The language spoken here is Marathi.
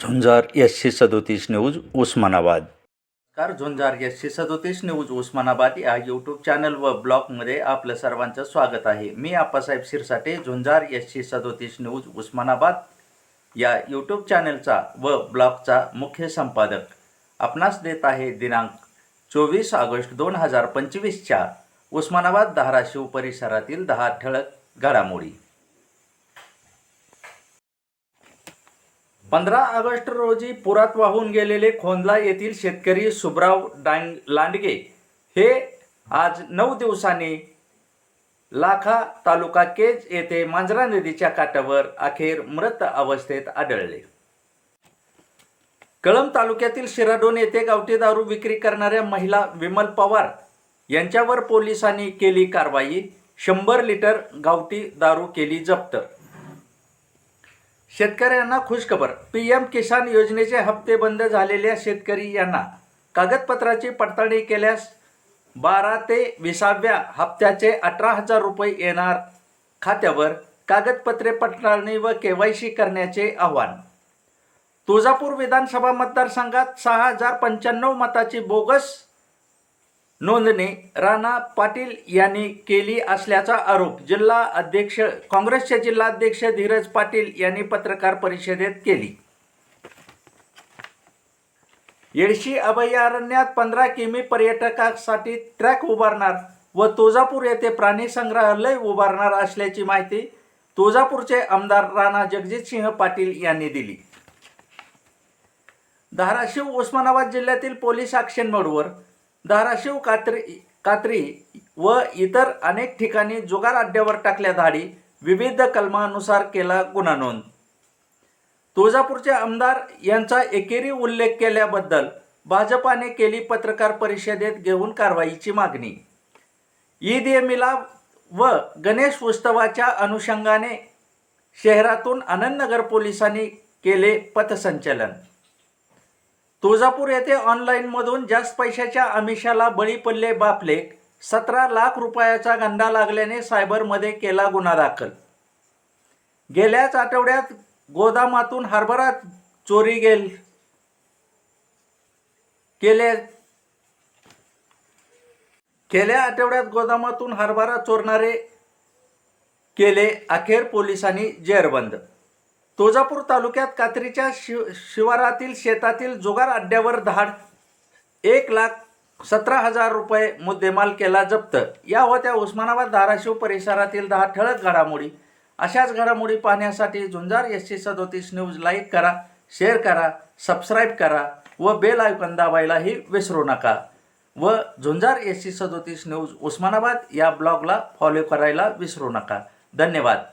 झुंजार एसशे सदोतीस न्यूज उस्मानाबाद. कार झुंजार एसशे सदोतीस न्यूज उस्मानाबाद या यूट्यूब चॅनल व ब्लॉगमध्ये आपलं सर्वांचं स्वागत आहे. मी आप्पासाहेब शिरसाटे झुंजार एसशे सदोतीस न्यूज उस्मानाबाद या यूट्यूब चॅनलचा व ब्लॉगचा मुख्य संपादक. आपणास देत आहे दिनांक चोवीस ऑगस्ट दोन हजार पंचवीसच्या उस्मानाबाद धाराशिव परिसरातील दहा ठळक घडामोडी. पंधरा ऑगस्ट रोजी पुरात वाहून गेलेले खोंदला येथील शेतकरी सुबराव डांग लांडगे हे आज नऊ दिवसांनी लाखा तालुका केज येथे मांजरा नदीच्या काठावर अखेर मृत अवस्थेत आढळले. कळंब तालुक्यातील शिराडोन येथे गावठी दारू विक्री करणाऱ्या महिला विमल पवार यांच्यावर पोलिसांनी केली कारवाई. शंभर लिटर गावठी दारू केली जप्त. शेतकऱ्यांना खुशखबर पी एम किसान योजनेचे हप्ते बंद झालेल्या शेतकरी यांना कागदपत्राची पडताळणी केल्यास बारा ते विसाव्या हप्त्याचे अठरा हजार रुपये येणार खात्यावर कागदपत्रे पडताळणी व के वाय सी करण्याचे आव्हान. तुळजापूर विधानसभा मतदारसंघात सहा हजार पंच्याण्णव मताची बोगस नोंदणी राणा पाटील यांनी केली असल्याचा आरोप जिल्हा अध्यक्ष काँग्रेसचे जिल्हाध्यक्ष धीरज पाटील यांनी पत्रकार परिषदेत केली. येडशी अभयारण्यात पंधरा किमी पर्यटकासाठी ट्रॅक उभारणार व तुळजापूर येथे प्राणी संग्रहालय उभारणार असल्याची माहिती तुळजापूरचे आमदार राणा जगजितसिंह पाटील यांनी दिली. धाराशिव उस्मानाबाद जिल्ह्यातील पोलीस ॲक्शन मोडवर धाराशिव कात्री कात्री व इतर अनेक ठिकाणी जुगार अड्ड्यावर टाकल्या धाडी विविध कलमानुसार केला गुन्हा नोंद. तुळजापूरचे आमदार यांचा एकेरी उल्लेख केल्याबद्दल भाजपाने केली पत्रकार परिषदेत घेऊन कारवाईची मागणी. ईद ए मिलाद व गणेश उत्सवाच्या अनुषंगाने शहरातून आनंदनगर पोलिसांनी केले पथसंचलन. तुळजापूर येथे ऑनलाईनमधून जास्त पैशाच्या आमिषाला बळी पडले बापले. सतरा लाख रुपयाचा गंडा लागल्याने सायबरमध्ये केला गुन्हा दाखल. गेल्याच आठवड्यात गोदामातून हरभरा चोरी गेल केले. गेल्या आठवड्यात गोदामातून हरभरा चोरणारे केले अखेर पोलिसांनी जेरबंद तुळजापूर तालुक्यात कात्रीच्या शिव शिवारातील शेतातील जुगार अड्ड्यावर धाड एक लाख सतरा हजार रुपये मुद्देमाल केला जप्त. या होत्या उस्मानाबाद धाराशिव परिसरातील दहा ठळक घडामोडी. अशाच घडामोडी पाहण्यासाठी झुंजार एस सी सदोतीस न्यूज लाईक करा शेअर करा सबस्क्राईब करा व बेल आयकॉन दाबायलाही विसरू नका. व झुंजार एस सी सदोतीस न्यूज उस्मानाबाद या ब्लॉगला फॉलो करायला विसरू नका. धन्यवाद.